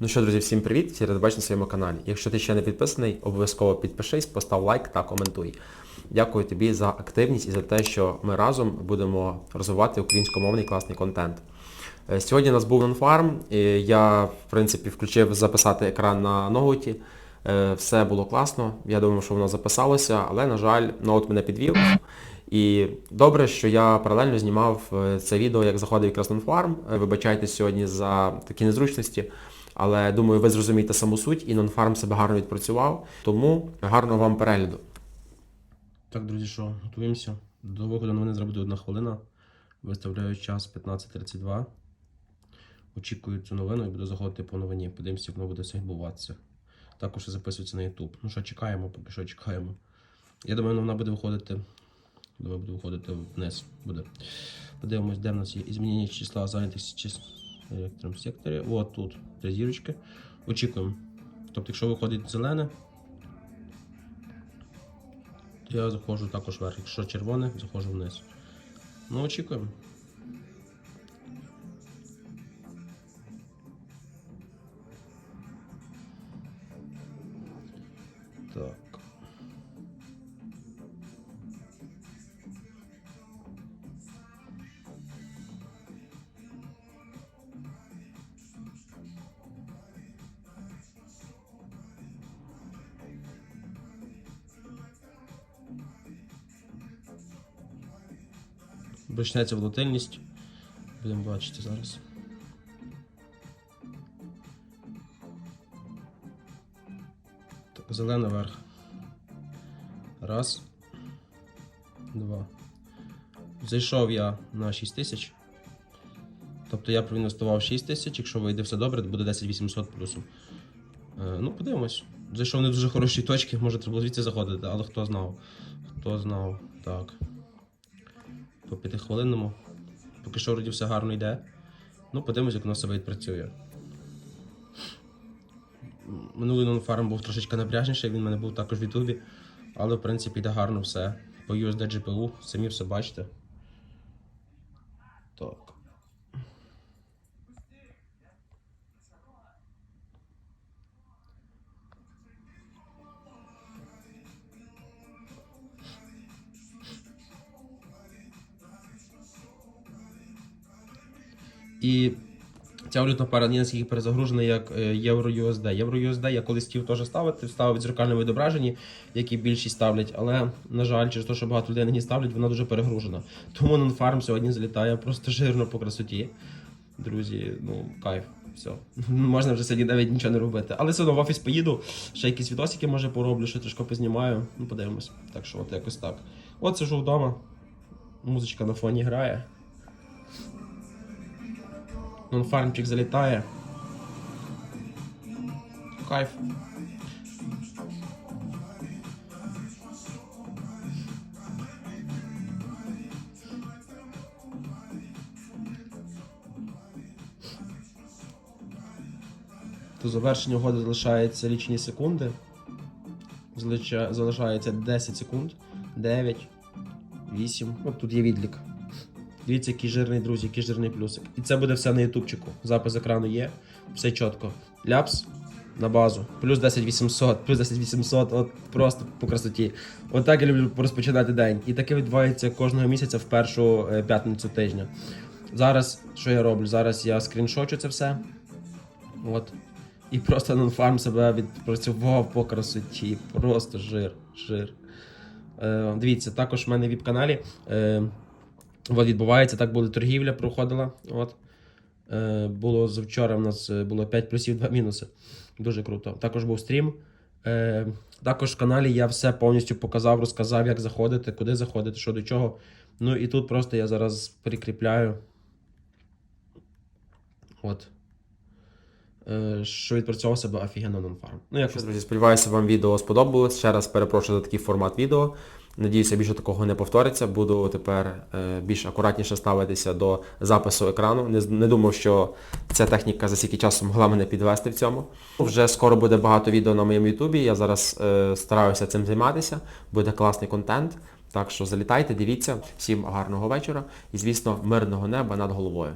Ну що, друзі, всім привіт! Всі раді на своєму каналі. Якщо ти ще не підписаний, обов'язково підпишись, постав лайк та коментуй. Дякую тобі за активність і за те, що ми разом будемо розвивати українськомовний класний контент. Е, Сьогодні у нас був нонфарм, я, в принципі, включив записати екран на ноуті. Е, Все було класно, я думав, що воно записалося, але, на жаль, ноут мене підвів. І добре, що я паралельно знімав е, це відео, як заходив якраз нонфарм. Е, Вибачайте сьогодні за такі незручності. Але думаю, ви зрозумієте саму суть, і нонфарм себе гарно відпрацював. Тому гарного вам перегляду. Так, друзі, що, готуємося. До виходу новини зараз буде одна хвилина. Виставляю час 15.32. Очікую цю новину і буду заходити по новині. Подивимося, як воно буде все відбуватися. Також записується на YouTube. Ну що, чекаємо, поки що чекаємо. Я думаю, вона буде виходити. Думаю, буде виходити вниз. Буде. Подивимось, де в нас є змінення числа зайнятих чис... в електронному секторі. От тут три зірочки. Очікуємо. Тобто, якщо виходить зелене, то я заходжу також вверх. Якщо червоне, заходжу вниз. Ну, очікуємо. Так. Почнеться волатильність. Будемо бачити зараз. Так, зелений верх. Раз. Два. Зайшов я на 6 тисяч. Тобто я проінвестував 6 тисяч, якщо вийде все добре, то буде 10 800 плюсом. Е, ну, подивимось. Зайшов не дуже хороші точки, може треба було звідси заходити, але хто знав. Хто знав. Так. По п'ятихвилинному. Поки що вроді все гарно йде. Ну, подивимось, як воно себе відпрацює. Минулий нонфарм був трошечки напряжніший, він в мене був також в Ютубі. Але в принципі йде гарно все. По USD GPU, самі все бачите. Так. І ця валютна пара не наскільки перезагружена, як е, євро USD. Євро USD я колись хотів теж ставити, ставив в дзеркальному відображенні, як і більшість ставлять. Але, на жаль, через те, що багато людей на ній ставлять, вона дуже перегружена. Тому нонфарм сьогодні залітає просто жирно по красоті. Друзі, ну, кайф. Все. Можна вже сьогодні навіть нічого не робити. Але все одно в офіс поїду, ще якісь відосики може пороблю, ще трішки познімаю. Ну, подивимось. Так що от якось так. От сижу вдома. Музичка на фоні грає. Нонфармчик залітає. Кайф. До завершення угоди залишається лічені секунди. Залишається 10 секунд. 9, 8. От тут є відлік. Дивіться, який жирний друзі, який жирний плюсик. І це буде все на ютубчику. Запис екрану є, все чітко. Ляпс на базу. Плюс 10800, плюс 10800, от просто по красоті. От так я люблю розпочинати день. І таке відбувається кожного місяця в першу е, п'ятницю тижня. Зараз що я роблю? Зараз я скріншочу це все. От. І просто нонфарм себе відпрацював по красоті. Просто жир, жир. Е, дивіться, також в мене в віп-каналі. Е, От відбувається, так була торгівля проходила. От. Е, було завчора в нас е, було 5 плюсів, 2 мінуси. Дуже круто. Також був стрім. Е, також в каналі я все повністю показав, розказав, як заходити, куди заходити, що до чого. Ну і тут просто я зараз прикріпляю. От. Е, що відпрацьовував себе офігенно нонфарм. Ну, якщо, друзі, сподіваюся, вам відео сподобалось. Ще раз перепрошую за такий формат відео. Надіюся, більше такого не повториться. Буду тепер е, більш акуратніше ставитися до запису екрану. Не, не думав, що ця техніка за стільки часу могла мене підвести в цьому. Вже скоро буде багато відео на моєму ютубі. Я зараз е, стараюся цим займатися. Буде класний контент. Так що залітайте, дивіться. Всім гарного вечора і, звісно, мирного неба над головою.